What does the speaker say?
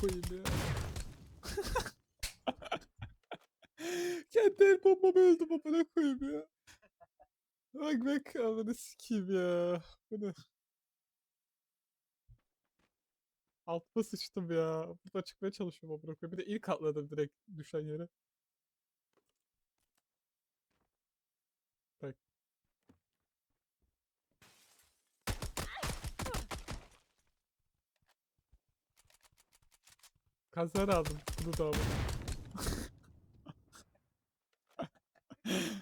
koyayım ya. Kendi el bombamı öldüm amına koyayım ya. Bak bak amına sikeyim ya. Bu ne? Altıma sıçtım ya. Buradan çıkmaya çalışıyorum amına koyayım. Bir de ilk atladım direkt düşen yere. Bak. Kazar aldım. Bunu da aldım.